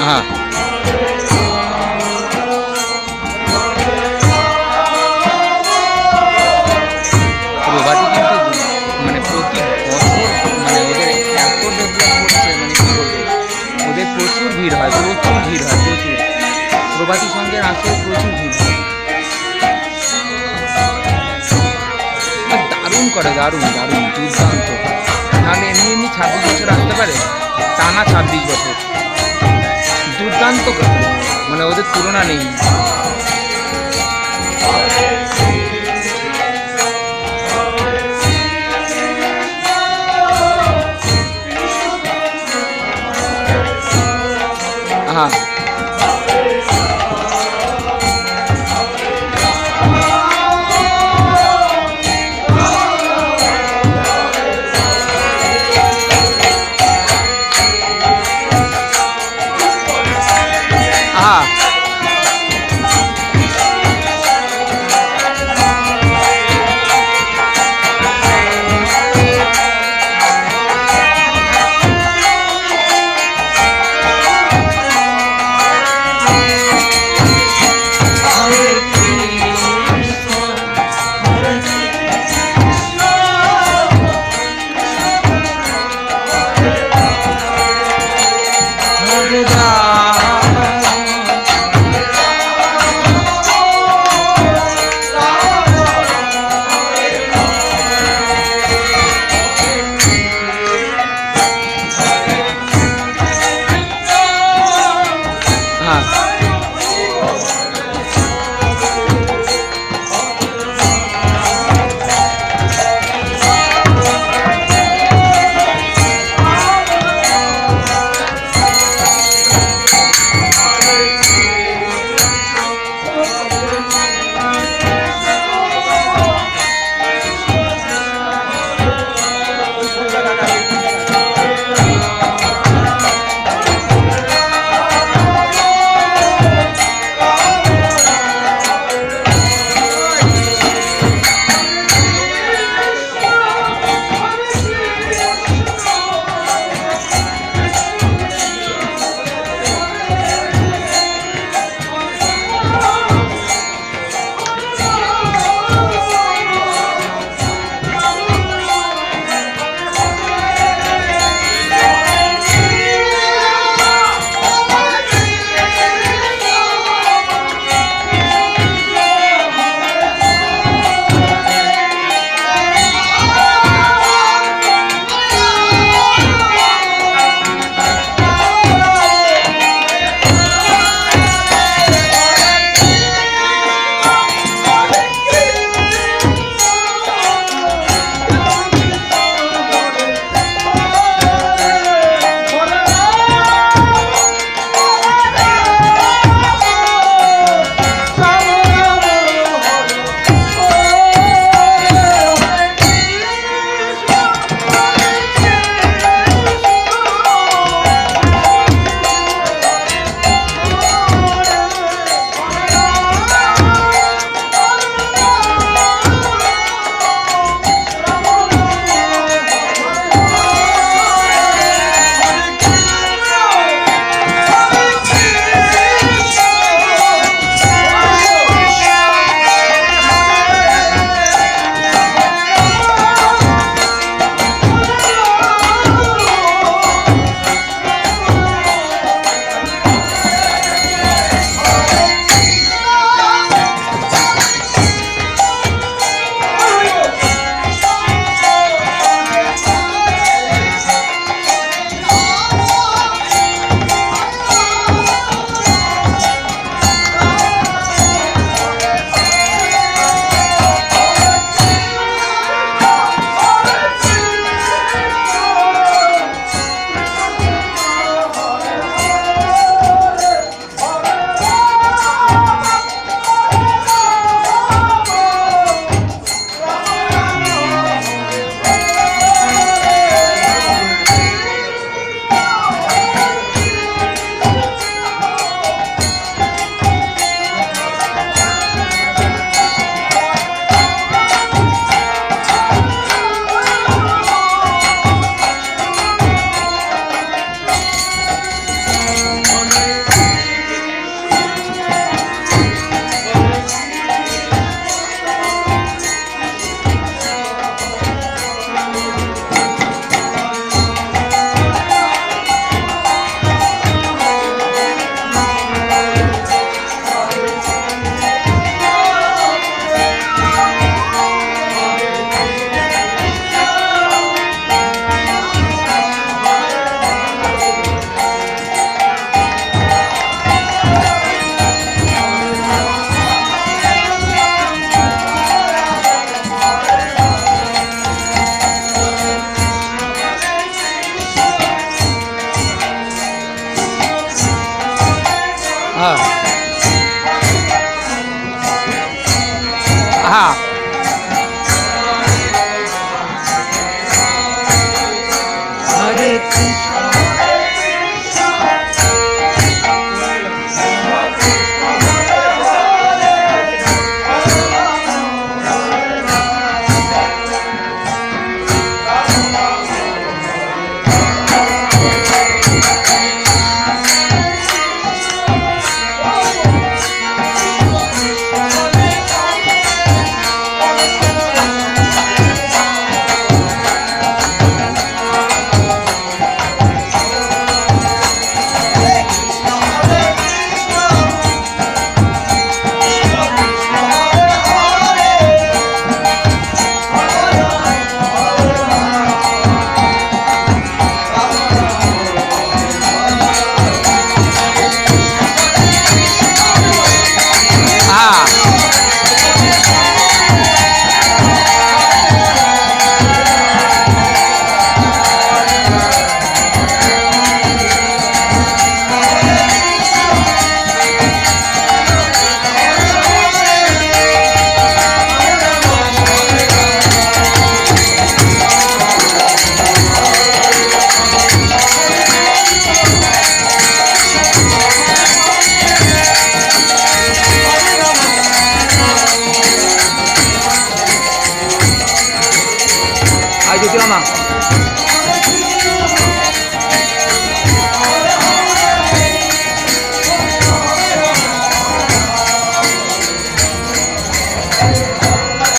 হ্যাঁ। মানে মানে ওদের মানে ওদের প্রচুর ভিড় হয় ভিড় হয়, প্রচুর। সঙ্গে প্রচুর ভিড় হয়। দারুণ করে, দারুণ দারুণ, দুর্দান্ত। তাহলে এমনি এমনি ছাব্বিশ বছর আসতে পারে? টানা ছাব্বিশ বছর। দুর্দান্ত মানে ওদের তুলনা নেই। 啊。